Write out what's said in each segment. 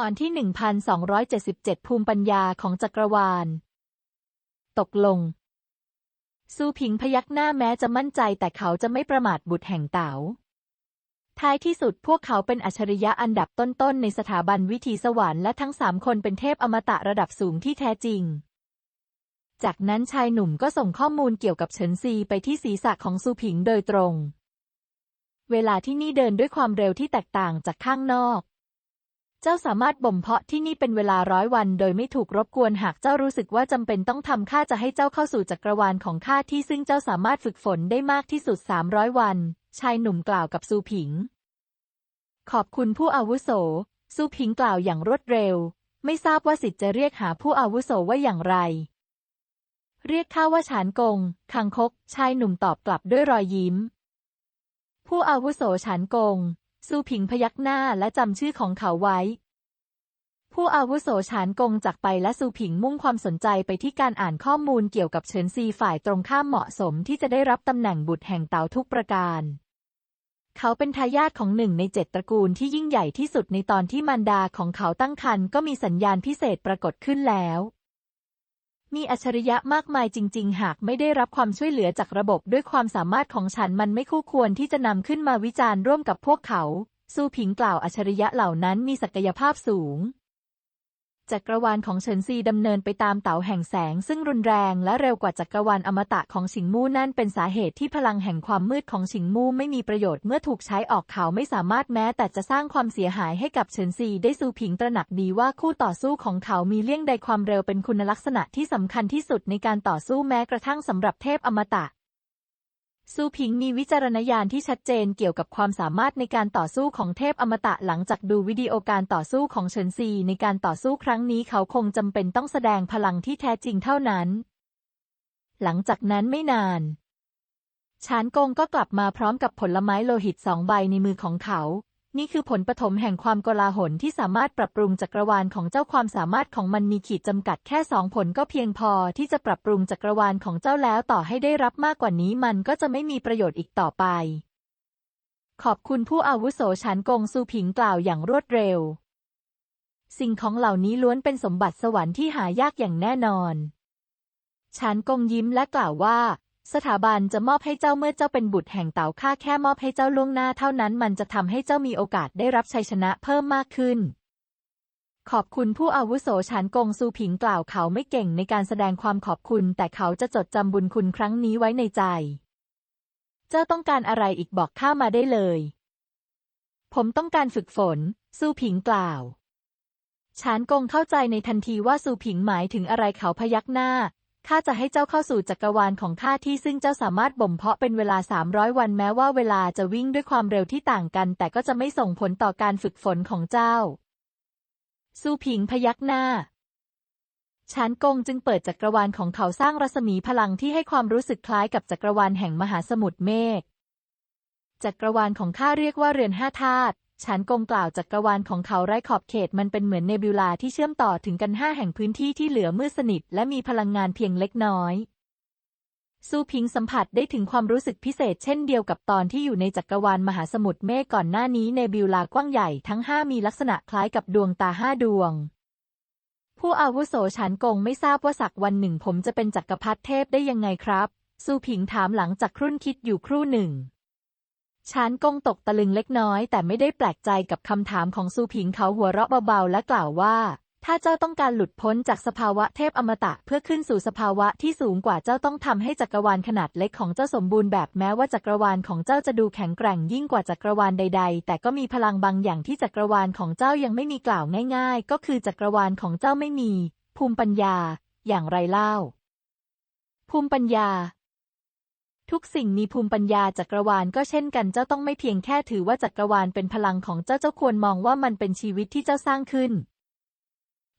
ตอนที่ 1277 ภูมิปัญญาของจักรวาล ตกลง ซูผิงพยักหน้าแม้จะมั่นใจแต่เขาจะไม่ประมาทบุตรแห่งเต๋า ท้ายที่สุดพวกเขาเป็นอัจฉริยะอันดับต้นๆ ในสถาบันวิถีสวรรค์และทั้งสามคนเป็นเทพอมตะระดับสูงที่แท้จริง จากนั้นชายหนุ่มก็ส่งข้อมูลเกี่ยวกับเฉินซีไปที่ศีรษะของซูผิงโดยตรง เวลาที่นี่เดินด้วยความเร็วที่แตกต่างจากข้างนอก เจ้าสามารถบ่มเพาะที่นี่เป็นเวลาร้อยวัน โดยไม่ถูกรบกวนหากเจ้ารู้สึกว่าจำเป็นต้องทำข้าจะให้เจ้าเข้าสู่จักรวาลของข้าที่ซึ่งเจ้าสามารถฝึกฝนได้มากที่สุด 300 วัน ชายหนุ่มกล่าวกับซูผิง ขอบคุณผู้อาวุโส ซูผิงกล่าวอย่างรวดเร็ว ไม่ทราบว่าสิทธิ์จะเรียกหาผู้อาวุโสว่าอย่างไร เรียกข้าว่าฉานกงคังคก ชายหนุ่มตอบกลับด้วยรอยยิ้ม ผู้อาวุโสฉานกง ซูผิงพยักหน้าและจำชื่อของเขาไว้ ผู้อาวุโสฉานกงจากไปและซูผิงมุ่งความสนใจไปที่การอ่านข้อมูลเกี่ยวกับเฉินซีฝ่ายตรงข้ามเหมาะสมที่จะได้รับตำแหน่งบุตรแห่งเตาทุกประการ เขาเป็นทายาทของหนึ่งในเจ็ดตระกูลที่ยิ่งใหญ่ที่สุดในตอนที่มารดาของเขาตั้งครรภ์ก็มีสัญญาณพิเศษปรากฏขึ้นแล้ว มีอัจฉริยะมากมายจริง ๆ หากไม่ได้รับความช่วยเหลือจากระบบด้วยความสามารถของฉันมันไม่คู่ควรที่จะนำขึ้นมาวิจารณ์ร่วมกับพวกเขา ซูผิงกล่าวอัจฉริยะเหล่านั้นมีศักยภาพสูง จักรวาลของเฉินซีดำเนินไปตามเต๋าแห่งแสง ซึ่งรุนแรงและเร็วกว่าจักรวาลอมตะของฉิงมู่นั่นเป็นสาเหตุที่พลังแห่งความมืดของฉิงมู่ไม่มีประโยชน์เมื่อถูกใช้ออกเขาไม่สามารถแม้แต่จะสร้างความเสียหายให้กับเฉินซีได้ซูผิงตระหนักดีว่าคู่ต่อสู้ของเขามีเลี่ยงใดความเร็วเป็นคุณลักษณะที่สำคัญที่สุดในการต่อสู้แม้กระทั่งสำหรับเทพอมตะ ซูผิงมีวิจารณญาณที่ชัดเจนเกี่ยวกับความสามารถในการต่อสู้ของเทพอมตะหลังจากดูวิดีโอการต่อสู้ของเฉินซีในการต่อสู้ครั้งนี้เขาคงจำเป็นต้องแสดงพลังที่แท้จริงเท่านั้น หลังจากนั้นไม่นานชานกงก็กลับมาพร้อมกับผลไม้โลหิตสองใบในมือของเขา นี่คือผลปฐมแห่งความโกลาหลที่สามารถปรับปรุงจักรวาลของเจ้าความสามารถของมันมีขีดจำกัดแค่สองผลก็เพียงพอที่จะปรับปรุงจักรวาลของเจ้าแล้วต่อให้ได้รับมากกว่านี้มันก็จะไม่มีประโยชน์อีกต่อไป ขอบคุณผู้อาวุโสชานกงซูผิงกล่าวอย่างรวดเร็ว สิ่งของเหล่านี้ล้วนเป็นสมบัติสวรรค์ที่หายากอย่างแน่นอนชานกงยิ้มและกล่าวว่า สถาบันจะมอบให้เจ้าเมื่อเจ้าเป็นบุตรแห่งเต่าข้าแค่มอบให้เจ้าล่วงหน้าเท่านั้นมันจะทำให้เจ้ามีโอกาสได้รับชัยชนะเพิ่มมากขึ้น ขอบคุณผู้อาวุโสชานกงซูผิงกล่าวเขาไม่เก่งในการแสดงความขอบคุณ แต่เขาจะจดจำบุญคุณครั้งนี้ไว้ในใจ เจ้าต้องการอะไรอีกบอกข้ามาได้เลย ผมต้องการฝึกฝน ซูผิงกล่าวชานกงเข้าใจในทันทีว่าซูผิงหมายถึงอะไรเขาพยักหน้า ข้าจะให้เจ้าเข้าสู่จักรวาลของข้าที่ซึ่งเจ้าสามารถบ่มเพาะเป็นเวลา 300 วันแม้ว่าเวลาจะวิ่งด้วยความเร็วที่ต่างกัน แต่ก็จะไม่ส่งผลต่อการฝึกฝนของเจ้าซูผิงพยักหน้าชานกงจึงเปิดจักรวาลของเขาสร้างรัศมีพลังที่ให้ความรู้สึกคล้ายกับจักรวาลแห่งมหาสมุทรเมฆ จักรวาลของข้าเรียกว่าเรือนห้าธาตุ ชานกงกล่าวจักรวาลของเขาไร้ขอบเขตมันเป็นเหมือนเนบิวลาที่เชื่อมต่อถึงกันห้าแห่งพื้นที่ที่เหลือมืดสนิทและมีพลังงานเพียงเล็กน้อยซูพิงสัมผัสได้ถึงความรู้สึกพิเศษเช่นเดียวกับตอนที่อยู่ในจักรวาลมหาสมุทรเมฆก่อนหน้านี้เนบิวลากว้างใหญ่ทั้งห้ามีลักษณะคล้ายกับดวงตาห้าดวง ผู้อาวุโสชานกงไม่ทราบว่าสักวันหนึ่งผมจะเป็นจักรพรรดิเทพได้ยังไงครับ ซูผิงถามหลังจากครุ่นคิดอยู่ครู่หนึ่ง ชานกงตกตะลึงเล็กน้อย แต่ไม่ได้แปลกใจกับคำถามของซูผิงเขาหัวเราะเบาๆและกล่าวว่า ถ้าเจ้าต้องการหลุดพ้นจากสภาวะเทพอมตะเพื่อขึ้นสู่สภาวะที่สูงกว่าเจ้าต้องทำให้จักรวาลขนาดเล็กของเจ้าสมบูรณ์แบบแม้ว่าจักรวาลของเจ้าจะดูแข็งแกร่งยิ่งกว่าจักรวาลใด ๆ แต่ก็มีพลังบางอย่างที่จักรวาลของเจ้ายังไม่มีกล่าวง่าย ๆ ก็คือจักรวาลของเจ้าไม่มี ภูมิปัญญา อย่างไรเล่า ภูมิปัญญา ทุกสิ่งมีภูมิปัญญาจักรวาลก็เช่นกันเจ้าต้องไม่เพียงแค่ถือว่าจักรวาลเป็นพลังของเจ้าเจ้าควรมองว่ามันเป็นชีวิตที่เจ้าสร้างขึ้น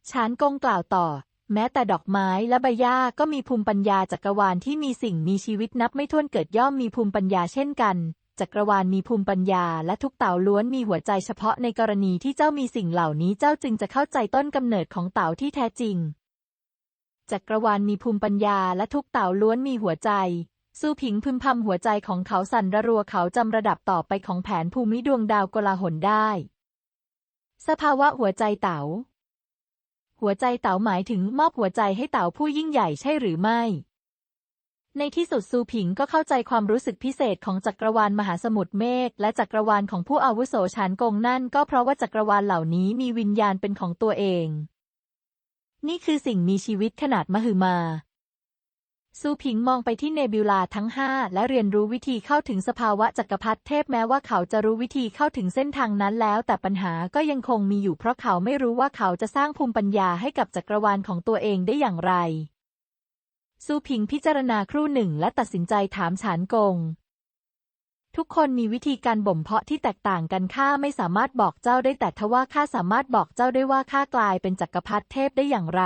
ชานกงกล่าวต่อ แม้แต่ดอกไม้และใบหญ้าก็มีภูมิปัญญาจักรวาลที่มีสิ่งมีชีวิตนับไม่ถ้วนเกิดย่อมมีภูมิปัญญาเช่นกัน จักรวาลมีภูมิปัญญาและทุกเต่าล้วนมีหัวใจเฉพาะในกรณีที่เจ้ามีสิ่งเหล่านี้เจ้าจึงจะเข้าใจต้นกำเนิดของเต่าที่แท้จริง จักรวาลมีภูมิปัญญาและทุกเต่าล้วนมีหัวใจ สู้ผิงพึมพำหัวใจของเขาสั่นระรัวเขาจำระดับต่อไปของแผนภูมิดวงดาวกลาหลได้ สภาวะหัวใจเต๋า หัวใจเต๋าหมายถึงมอบหัวใจให้เต๋าผู้ยิ่งใหญ่ใช่หรือไม่ ในที่สุดซูผิงก็เข้าใจความรู้สึกพิเศษของจักรวาลมหาสมุทรเมฆและจักรวาลของผู้อาวุโสชานกงนั่นก็เพราะว่าจักรวาลเหล่านี้มีวิญญาณเป็นของตัวเอง นี่คือสิ่งมีชีวิตขนาดมหึมา ซูผิงมองไปที่เนบิวลาทั้งห้าและเรียนรู้วิธีเข้าถึงสภาวะจักรพรรดิเทพแม้ว่าเขาจะรู้วิธีเข้าถึงเส้นทางนั้นแล้ว แต่ปัญหาก็ยังคงมีอยู่เพราะเขาไม่รู้ว่าเขาจะสร้างภูมิปัญญาให้กับจักรวาลของตัวเองได้อย่างไร ซูผิงพิจารณาครู่หนึ่งและตัดสินใจถามฉานกง ทุกคนมีวิธีการบ่มเพาะที่แตกต่างกันข้าไม่สามารถบอกเจ้าได้แต่ทว่าข้าสามารถบอกเจ้าได้ว่าข้ากลายเป็นจักรพรรดิเทพได้อย่างไร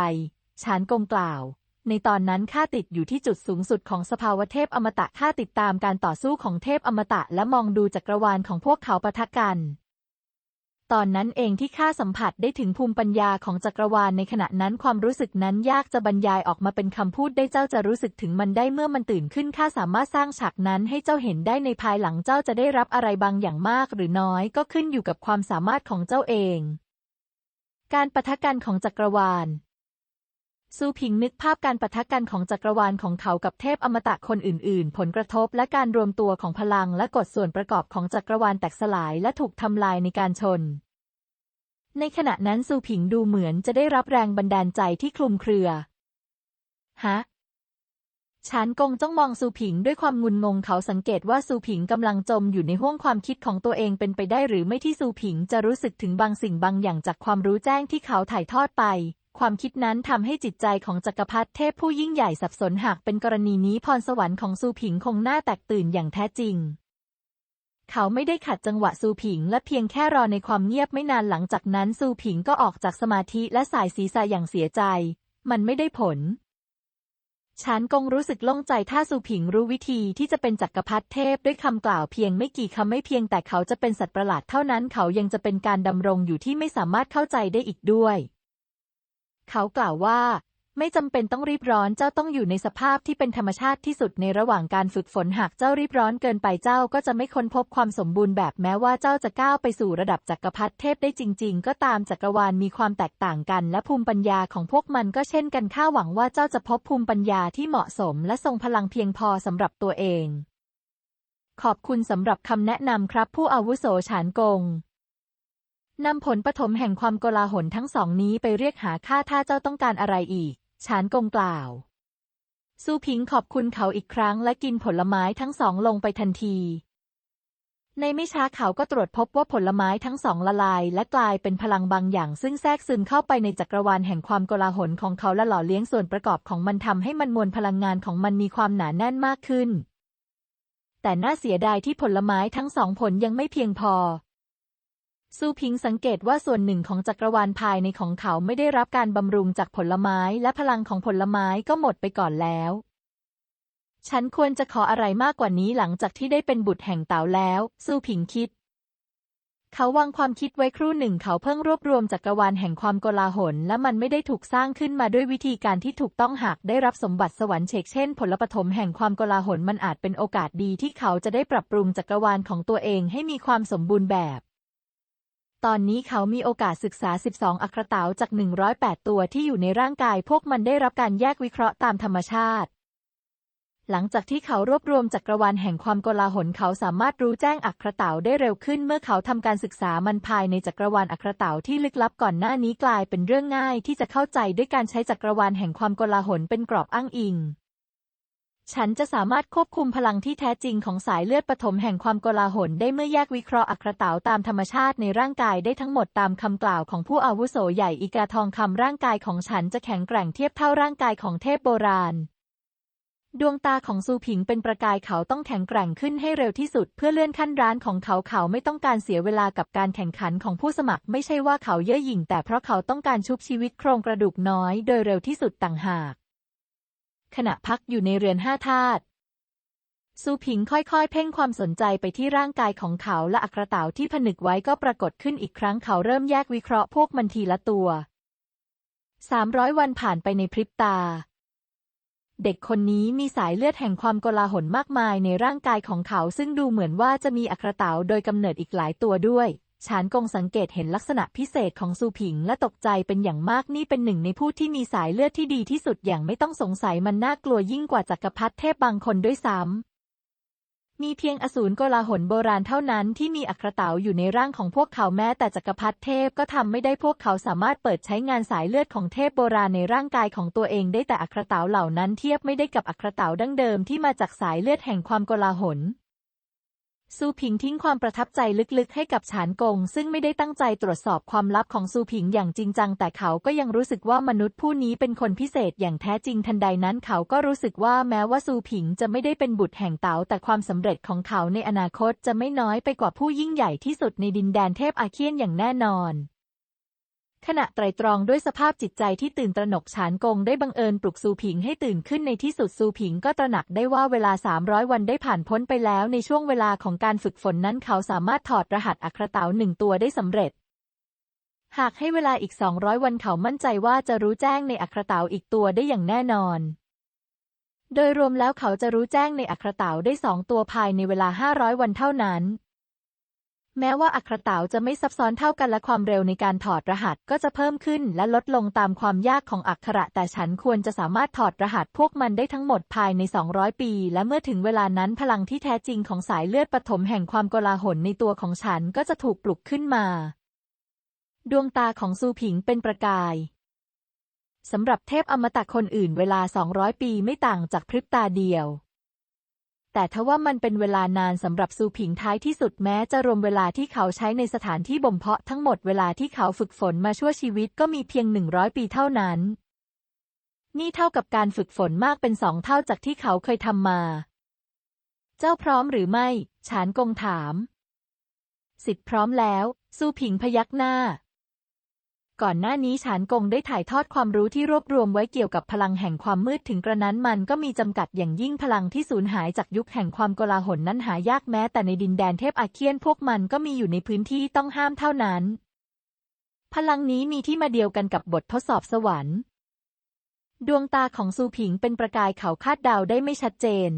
ฉานกงกล่าว ในตอนนั้นข้าติดอยู่ที่จุดสูงสุดของสภาวะเทพอมตะข้าติดตามการต่อสู้ของเทพอมตะและมองดูจักรวาลของพวกเขาปะทะกัน ตอนนั้นเองที่ข้าสัมผัสได้ถึงภูมิปัญญาของจักรวาลในขณะนั้นความรู้สึกนั้นยากจะบรรยายออกมาเป็นคำพูดได้เจ้าจะรู้สึกถึงมันได้เมื่อมันตื่นขึ้นข้าสามารถสร้างฉากนั้นให้เจ้าเห็นได้ในภายหลังเจ้าจะได้รับอะไรบางอย่างมากหรือน้อยก็ขึ้นอยู่กับความสามารถของเจ้าเอง การปะทะกันของจักรวาล ซูผิงนึกภาพการปะทะกันของจักรวาลของเขากับเทพอมตะคนอื่นๆ ผลกระทบและการรวมตัวของพลังและกฎส่วนประกอบของจักรวาลแตกสลายและถูกทำลายในการชน ในขณะนั้นซูผิงดูเหมือนจะได้รับแรงบันดาลใจที่คลุมเครือ ฮะชานกงจ้องมองซูผิงด้วยความงุนงงเขาสังเกตว่าซูผิงกำลังจมอยู่ในห้วงความคิดของตัวเองเป็นไปได้หรือไม่ที่ซูผิงจะรู้สึกถึงบางสิ่งบางอย่างจากความรู้แจ้งที่เขาถ่ายทอดไป ความคิดนั้นทำให้จิตใจของจักรพรรดิเทพผู้ยิ่งใหญ่สับสนหากเป็นกรณีนี้พรสวรรค์ของซูผิงคงน่าแตกตื่นอย่างแท้จริง เขาไม่ได้ขัดจังหวะซูผิง และเพียงแค่รอในความเงียบไม่นานหลังจากนั้นซูผิงก็ออกจากสมาธิและสายศีรษะอย่างเสียใจ มันไม่ได้ผลชานกงรู้สึกโล่งใจถ้าซูผิงรู้วิธีที่จะเป็นจักรพรรดิเทพด้วยคำกล่าวเพียงไม่กี่คำไม่เพียงแต่เขาจะเป็นสัตว์ประหลาดเท่านั้นเขายังจะเป็นการดำรงอยู่ที่ไม่สามารถเข้าใจได้อีกด้วย เขากล่าวว่า ไม่จำเป็นต้องรีบร้อนเจ้าต้องอยู่ในสภาพที่เป็นธรรมชาติที่สุดในระหว่างการฝึกฝนหากเจ้ารีบร้อนเกินไปเจ้าก็จะไม่ค้นพบความสมบูรณ์แบบแม้ว่าเจ้าจะก้าวไปสู่ระดับจักรพรรดิเทพได้จริง ๆ ก็ตามจักรวาลมีความแตกต่างกัน และภูมิปัญญาของพวกมันก็เช่นกันข้าหวังว่าเจ้าจะพบภูมิปัญญาที่เหมาะสม และทรงพลังเพียงพอสำหรับตัวเอง ขอบคุณสำหรับคำแนะนำครับ ผู้อาวุโสฉานกง นำผลปฐมแห่งความโกลาหลทั้งสองนี้ไปเรียกหาข้าถ้าเจ้าต้องการอะไรอีก ฉานกงกล่าว ซูพิงขอบคุณเขาอีกครั้งและกินผลไม้ทั้งสองลงไปทันที ในไม่ช้าเขาก็ตรวจพบว่าผลไม้ทั้งสองละลาย และกลายเป็นพลังบางอย่างซึ่งแทรกซึมเข้าไปในจักรวาลแห่งความโกลาหลของเขาและหล่อเลี้ยงส่วนประกอบของมันทำให้มันมวลพลังงานของมันมีความหนาแน่นมากขึ้นแต่น่าเสียดายที่ผลไม้ทั้งสองผลยังไม่เพียงพอ ซูพิงสังเกตว่าส่วนหนึ่งของจักรวาลภายในของเขาไม่ได้รับการบำรุงจากผลไม้และพลังของผลไม้ก็หมดไปก่อนแล้ว ฉันควรจะขออะไรมากกว่านี้หลังจากที่ได้เป็นบุตรแห่งเต๋าแล้ว ซูผิงคิด เขาวางความคิดไว้ครู่หนึ่งเขาเพิ่งรวบรวมจักรวาลแห่งความโกลาหล และมันไม่ได้ถูกสร้างขึ้นมาด้วยวิธีการที่ถูกต้องหากได้รับสมบัติสวรรค์เชกเช่น ผลปฐมแห่งความโกลาหลมันอาจเป็นโอกาสดีที่เขาจะได้ปรับปรุงจักรวาลของตัวเองให้มีความสมบูรณ์แบบ ตอนนี้เขามีโอกาสศึกษา 12 อัครเต๋าจาก 108 ตัวที่อยู่ในร่างกาย พวกมันได้รับการแยกวิเคราะห์ตามธรรมชาติ หลังจากที่เขารวบรวมจักรวาลแห่งความโกลาหลเขาสามารถรู้แจ้งอัครเต๋าได้เร็วขึ้น เมื่อเขาทำการศึกษามันภายในจักรวาลอัครเต๋าที่ลึกลับก่อนหน้านี้กลายเป็นเรื่องง่ายที่จะเข้าใจด้วยการใช้จักรวาลแห่งความโกลาหลเป็นกรอบอ้างอิง ฉันจะสามารถควบคุมพลังที่แท้จริงของสายเลือดปฐมแห่งความโกลาหลได้เมื่อแยกวิเคราะห์อัครเต๋าตามธรรมชาติในร่างกายได้ทั้งหมดตามคำกล่าวของผู้อาวุโสใหญ่อีกาทองคำร่างกายของฉันจะแข็งแกร่งเทียบเท่าร่างกายของเทพโบราณ ดวงตาของซูผิงเป็นประกายเขาต้องแข็งแกร่งขึ้นให้เร็วที่สุด เพื่อเลื่อนขั้นร้านของเขาเขาไม่ต้องการเสียเวลากับการแข่งขันของผู้สมัคร ไม่ใช่ว่าเขาเย่อหยิ่งแต่เพราะเขาต้องการชุบชีวิตโครงกระดูกน้อย โดยเร็วที่สุดต่างหาก ขณะพักอยู่ในเรือนห้าธาตุซูผิงค่อยๆ เพ่งความสนใจไปที่ร่างกายของเขาและอัครเต๋าที่ผนึกไว้ก็ปรากฏขึ้นอีกครั้งเขาเริ่มแยกวิเคราะห์พวกมันทีละตัวสามร้อยวันผ่านไปในพริบตา เด็กคนนี้มีสายเลือดแห่งความโกลาหลมากมายในร่างกายของเขาซึ่งดูเหมือนว่าจะมีอัครเต๋าโดยกำเนิดอีกหลายตัวด้วย ฉานกงสังเกตเห็นลักษณะพิเศษของซูผิงและตกใจเป็นอย่างมากนี่เป็นหนึ่งในผู้ที่มีสายเลือดที่ดีที่สุดอย่างไม่ต้องสงสัยมันน่ากลัวยิ่งกว่าจักรพรรดิเทพบางคนด้วยซ้ำ มีเพียงอสูรโกลาหลโบราณเท่านั้นที่มีอัครเต๋าอยู่ในร่างของพวกเขาแม้แต่จักรพรรดิเทพก็ทำไม่ได้พวกเขาสามารถเปิดใช้งานสายเลือดของเทพโบราณในร่างกายของตัวเองได้แต่อัครเต๋าเหล่านั้นเทียบไม่ได้กับอัครเต๋าดั้งเดิมที่มาจากสายเลือดแห่งความโกลาหล ซูผิงทิ้งความประทับใจลึกๆ ให้กับฉานกง ซึ่งไม่ได้ตั้งใจตรวจสอบความลับของซูผิงอย่างจริงจัง แต่เขาก็ยังรู้สึกว่ามนุษย์ผู้นี้เป็นคนพิเศษอย่างแท้จริงทันใดนั้นเขาก็รู้สึกว่าแม้ว่าซูผิงจะไม่ได้เป็นบุตรแห่งเต๋าแต่ความสำเร็จของเขาในอนาคตจะไม่น้อยไปกว่าผู้ยิ่งใหญ่ที่สุดในดินแดนเทพอาเคียนอย่างแน่นอน ขณะไตรตรองด้วยสภาพจิตใจที่ตื่นตระหนกฉานกงได้บังเอิญปลุกซูผิงให้ตื่นขึ้นในที่สุดซูผิงก็ตระหนักได้ว่าเวลา 300 วันได้ผ่านพ้นไปแล้วในช่วงเวลาของการฝึกฝนนั้นเขาสามารถถอดรหัสอัครเต๋าหนึ่งตัวได้สำเร็จ หากให้เวลาอีก 200 วันเขามั่นใจว่าจะรู้แจ้งในอัครเต๋าอีกตัวได้อย่างแน่นอน โดยรวมแล้วเขาจะรู้แจ้งในอัครเต๋าได้สองตัวภายในเวลา 500 วันเท่านั้น แม้ว่าอัครเต๋าจะไม่ซับซ้อนเท่ากันและความเร็วในการถอดรหัสก็จะเพิ่มขึ้นและลดลงตามความยากของอักขระ แต่ฉันควรจะสามารถถอดรหัสพวกมันได้ทั้งหมดภายใน 200 ปี และเมื่อถึงเวลานั้นพลังที่แท้จริงของสายเลือดปฐมแห่งความโกลาหลในตัวของฉันก็จะถูกปลุกขึ้นมา ดวงตาของซูผิงเป็นประกายสำหรับเทพอมตะคนอื่นเวลา 200 ปีไม่ต่างจากพริบตาเดียว แต่ทว่ามันเป็นเวลานานสำหรับซูผิงท้ายที่สุดแม้จะรวมเวลาที่เขาใช้ในสถานที่บ่มเพาะทั้งหมดเวลาที่เขาฝึกฝนมาชั่วชีวิตก็มีเพียง100ปีเท่านั้น นี่เท่ากับการฝึกฝนมากเป็นสองเท่าจากที่เขาเคยทำมา เจ้าพร้อมหรือไม่ ฉานกงถาม สิทธิ์พร้อมแล้ว ซูผิงพยักหน้า ก่อนหน้านี้ฉานกงได้ถ่ายทอดความรู้ที่รวบรวมไว้เกี่ยวกับพลังแห่งความมืดถึงกระนั้นมันก็มีจำกัดอย่างยิ่งพลังที่สูญหายจากยุคแห่งความโกลาหลนั้นหายากแม้แต่ในดินแดนเทพอาเคียนพวกมันก็มีอยู่ในพื้นที่ต้องห้ามเท่านั้น พลังนี้มีที่มาเดียวกันกับบททดสอบสวรรค์ ดวงตาของซูผิงเป็นประกายเขาคาดเดาได้ไม่ชัดเจน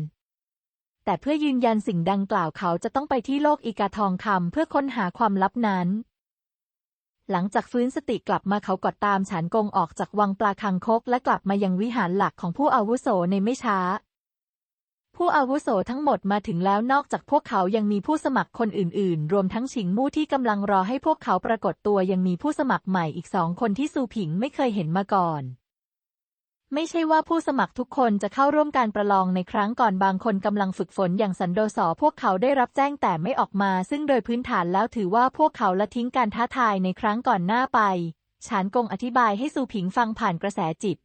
แต่เพื่อยืนยันสิ่งดังกล่าวเขาจะต้องไปที่โลกอีกาทองคำเพื่อค้นหาความลับนั้น หลังจากฟื้นสติกลับมาเขากดตามฉานกงออกจากวังปลาคังคกและกลับมายังวิหารหลักของผู้อาวุโสในไม่ช้า ผู้อาวุโสทั้งหมดมาถึงแล้วนอกจากพวกเขายังมีผู้สมัครคนอื่นๆ รวมทั้งชิงมู่ที่กำลังรอให้พวกเขาปรากฏตัวยังมีผู้สมัครใหม่อีกสองคนที่ซูผิงไม่เคยเห็นมาก่อน ไม่ใช่ว่าผู้สมัครทุกคนจะเข้าร่วมการประลองในครั้งก่อนบางคนกำลังฝึกฝนอย่างสันโดษอพวกเขาได้รับแจ้งแต่ไม่ออกมา ซึ่งโดยพื้นฐานแล้วถือว่าพวกเขาละทิ้งการท้าทายในครั้งก่อนหน้าไปฉานกงอธิบายให้ซูผิงฟังผ่านกระแสจิต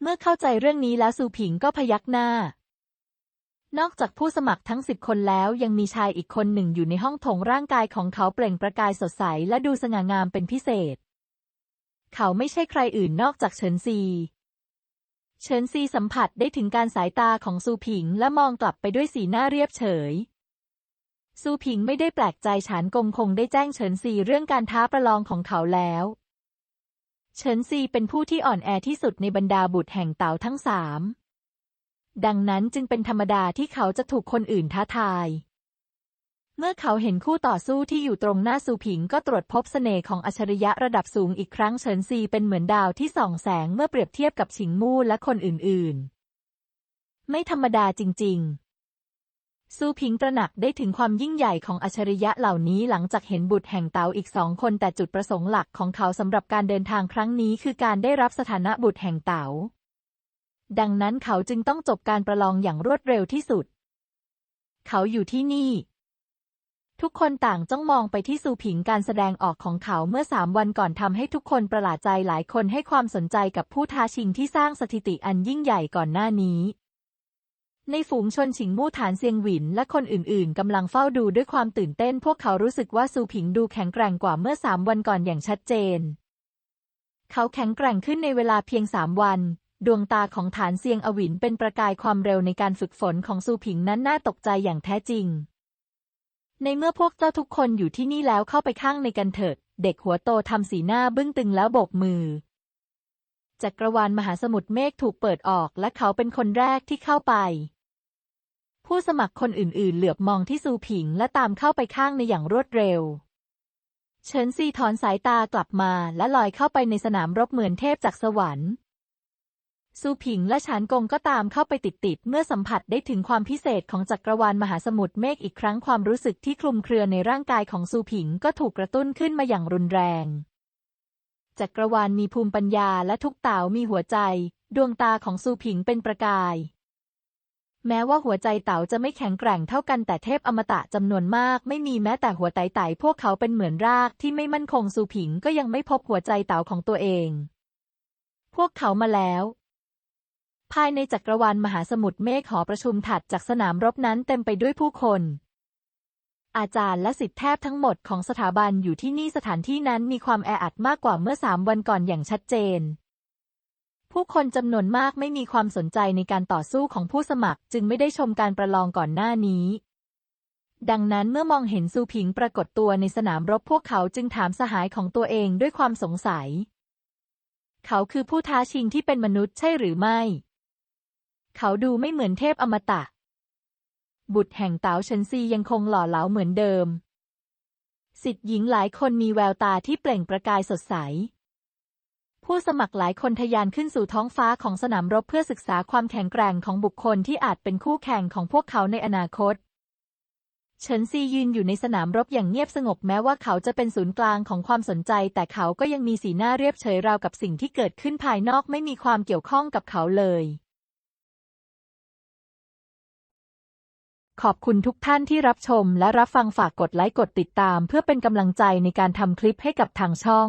เมื่อเข้าใจเรื่องนี้แล้วซูผิงก็พยักหน้า นอกจากผู้สมัครทั้งสิบคนแล้วยังมีชายอีกคนหนึ่งอยู่ในห้องถงร่างกายของเขาเปล่งประกายสดใสและดูสง่างามเป็นพิเศษ เขาไม่ใช่ใครอื่นนอกจากเฉินซี เฉินซีสัมผัสได้ถึงการสายตาของซูผิงและมองกลับไปด้วยสีหน้าเรียบเฉย ซูผิงไม่ได้แปลกใจฉานกงคงได้แจ้งเฉินซีเรื่องการท้าประลองของเขาแล้ว เฉินซีเป็นผู้ที่อ่อนแอที่สุดในบรรดาบุตรแห่งเต๋าทั้งสาม ดังนั้นจึงเป็นธรรมดาที่เขาจะถูกคนอื่นท้าทาย มื่อเขาเห็นคู่ต่อสู้ที่อยู่ตรงหน้าซูผิงก็ตรวจพบเสน่ห์ของอัจฉริยะระดับสูงอีกครั้งเฉินซีเป็นเหมือนดาวที่ส่องแสงเมื่อเปรียบเทียบกับฉิงมู่และคนอื่นๆ ไม่ธรรมดาจริง ๆ ซูผิงตระหนักได้ถึงความยิ่งใหญ่ของอัจฉริยะเหล่านี้หลังจากเห็นบุตรแห่งเต๋าอีกสองคนแต่จุดประสงค์หลักของเขาสำหรับการเดินทางครั้งนี้คือการได้รับสถานะบุตรแห่งเต๋าดังนั้นเขาจึงต้องจบการประลองอย่างรวดเร็วที่สุด เขาอยู่ที่นี่ ทุกคนต่างจ้องมองไปที่ซูผิงการแสดงออกของเขาเมื่อสามวันก่อนทำให้ทุกคนประหลาดใจหลายคนให้ความสนใจกับผู้ท้าชิงที่สร้างสถิติอันยิ่งใหญ่ก่อนหน้านี้ ในฝูงชนฉิงมู่ฐานเซียงหวินและคนอื่นๆกำลังเฝ้าดูด้วยความตื่นเต้น พวกเขารู้สึกว่าซูผิงดูแข็งแกร่งกว่าเมื่อสามวันก่อนอย่างชัดเจน เขาแข็งแกร่งขึ้นในเวลาเพียงสามวันดวงตาของฐานเซียงอวินเป็นประกายความเร็วในการฝึกฝนของซูผิงนั้นน่าตกใจอย่างแท้จริง ในเมื่อพวกเจ้าทุกคนอยู่ที่นี่แล้วเข้าไปข้างในกันเถิด เด็กหัวโตทำสีหน้าบึ้งตึงแล้วโบกมือ จักรวาลมหาสมุทรเมฆถูกเปิดออกและเขาเป็นคนแรกที่เข้าไป ผู้สมัครคนอื่นๆ เหลือบมองที่ซูผิงและตามเข้าไปข้างในอย่างรวดเร็ว เฉินซีถอนสายตากลับมาและลอยเข้าไปในสนามรบเหมือนเทพจากสวรรค์ ซูผิงและฉานกงก็ตามเข้าไปติดๆ เมื่อสัมผัสได้ถึงความพิเศษของจักรวาลมหาสมุทรเมฆอีกครั้งความรู้สึกที่คลุมเครือในร่างกายของซูผิงก็ถูกกระตุ้นขึ้นมาอย่างรุนแรง จักรวาลมีภูมิปัญญาและทุกเต๋ามีหัวใจ ดวงตาของซูผิงเป็นประกาย แม้ว่าหัวใจเต๋าจะไม่แข็งแกร่งเท่ากันแต่เทพอมตะจำนวนมาก ไม่มีแม้แต่หัวไตไตพวกเขาเป็นเหมือนรากที่ไม่มั่นคงซูผิงก็ยังไม่พบหัวใจเต๋าของตัวเอง พวกเขามาแล้ว ภายในจักรวาลมหาสมุทรเมฆหอประชุมถัดจากสนามรบนั้นเต็มไปด้วยผู้คน อาจารย์และสิทธิแทบทั้งหมดของสถาบันอยู่ที่นี่สถานที่นั้นมีความแออัดมากกว่าเมื่อสามวันก่อนอย่างชัดเจน ผู้คนจำนวนมากไม่มีความสนใจในการต่อสู้ของผู้สมัครจึงไม่ได้ชมการประลองก่อนหน้านี้ดังนั้นเมื่อมองเห็นซูผิงปรากฏตัวในสนามรบพวกเขาจึงถามสหายของตัวเองด้วยความสงสัย เขาคือผู้ท้าชิงที่เป็นมนุษย์ใช่หรือไม่ เขาดูไม่เหมือนเทพอมตะ บุตรแห่งเต๋าเฉินซียังคงหล่อเหลาเหมือนเดิม สิทธิ์หญิงหลายคนมีแววตาที่เปล่งประกายสดใส ผู้สมัครหลายคนทะยานขึ้นสู่ท้องฟ้าของสนามรบเพื่อศึกษาความแข็งแกร่งของบุคคลที่อาจเป็นคู่แข่งของพวกเขาในอนาคตเฉินซียืนอยู่ในสนามรบอย่างเงียบสงบแม้ว่าเขาจะเป็นศูนย์กลางของความสนใจ แต่เขาก็ยังมีสีหน้าเรียบเฉยราวกับสิ่งที่เกิดขึ้นภายนอกไม่มีความเกี่ยวข้องกับเขาเลย ขอบคุณทุกท่านที่รับชมและรับฟังฝากกดไลค์กดติดตาม เพื่อเป็นกำลังใจในการทำคลิปให้กับทางช่อง